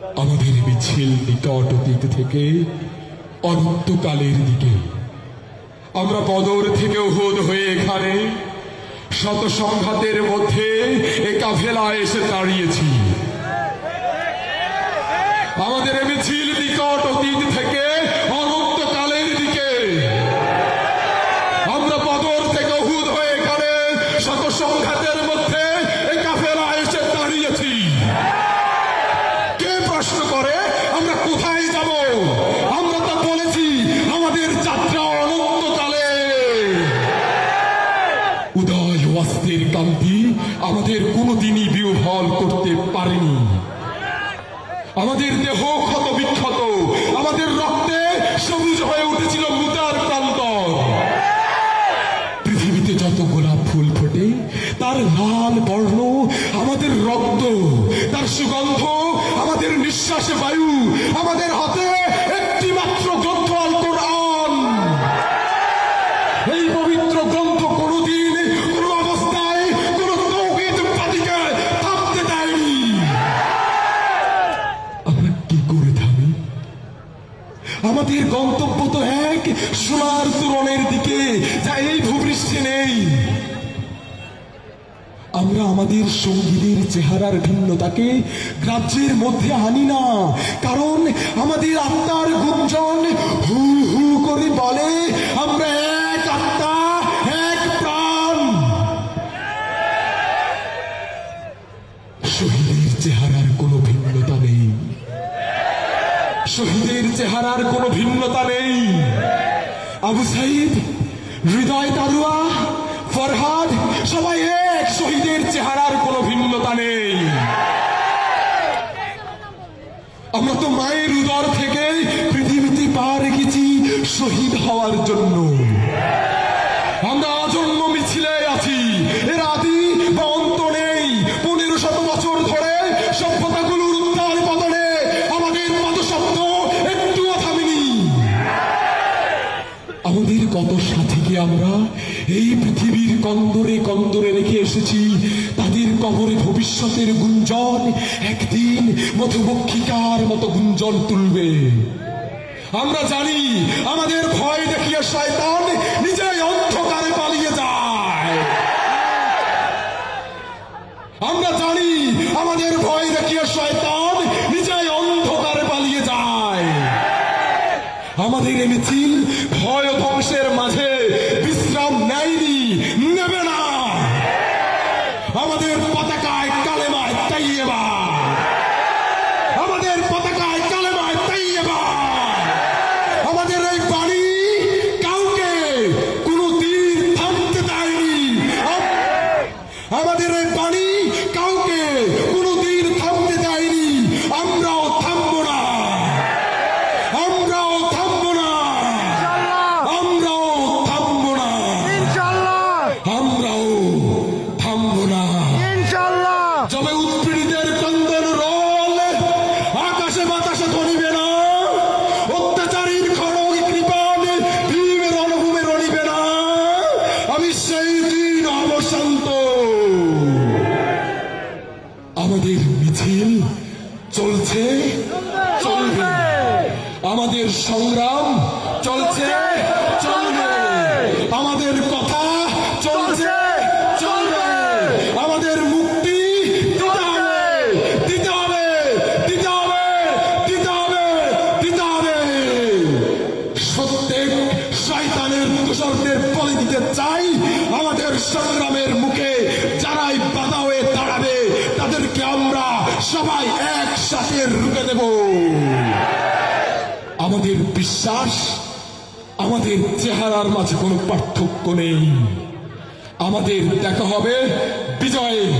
আমাদের মিছিল নিকট অতীত থেকে অনন্তকালের দিকে। আমরা বদর থেকে উহুদ হয়ে এখানে শত সংঘাতের মধ্যে এ কাফেলা এসে দাঁড়িয়েছি। আমাদের মিছিল নিকট অতীত থেকে অনন্তকালের দিকে। আমরা বদর থেকে উহুদ হয়ে এখানে শত সংঘাতের মধ্যে আমাদের কোনোদিনই বিহ্বল করতে পারেনি। আমাদের দেহ ক্ষত বিক্ষত, আমাদের রক্তে সবুজ হয়ে উঠেছিল মুদার প্রান্তর পৃথিবীতে যত গোলাপ ফুল ফোটে, তার লাল বর্ণ আমাদের রক্ত, তার সুগন্ধ আমাদের নিঃশ্বাসে বায়ু, আমাদের হাতে একটি আমাদের গন্তব্য তো এক সোনার তুরণের দিকে, যা এই ভূপৃষ্ঠে নেই। আমরা আমাদের সঙ্গীদের চেহারার ভিন্নতাকে গ্রাহ্যের মধ্যে আনি না, কারণ আমাদের আত্মার গুঞ্জন হু হু করে বলে, আমরা এক আত্মা, এক প্রাণ। শহীদের চেহারার কোনো শহীদের চেহারার কোনো ভিন্নতা নেই। আবু সাইদ, হৃদয় তারুয়া, ফরহাদ, সবাই এক, শহীদের চেহারার কোনো ভিন্নতা নেই। আমরা তো মায়ের উদর থেকে পৃথিবীতে পা রেখেছি শহীদ হওয়ার জন্য। আমরা এই পৃথিবীর কন্দরে কন্দরে রেখে এসেছি। তাদের কবরে ভবিষ্যতের গুঞ্জন একদিন মধুমক্ষিকার মতো গুঞ্জন তুলবে। আমরা জানি আমাদের ভয় দেখিয়ে শয়তান নিজেই অন্ধকারে পালিয়ে যায়। আমরা জানি আমাদের ভয় দেখিয়ে শয়তান নিজেই অন্ধকারে পালিয়ে যায়। আমাদের এই আমাদের এই বাণী কাউকে কোনদিন থামতে দেয়নি। আমরাও থামব না। আমরাও থামব না। আমরাও থামব না। আমরাও থামব না। ইনশাল্লাহ মিছিল চলছে। চলবে। আমাদের সংগ্রাম চলছে। চলবে। আমাদের কথা চলছে। আমাদের মুক্তি দিতে চাই আমাদের সংগ্রামের দেব। আমাদের বিশ্বাস আমাদের চেহারার মাঝে কোনো পার্থক্য নেই। আমাদের দেখা হবে বিজয়ে।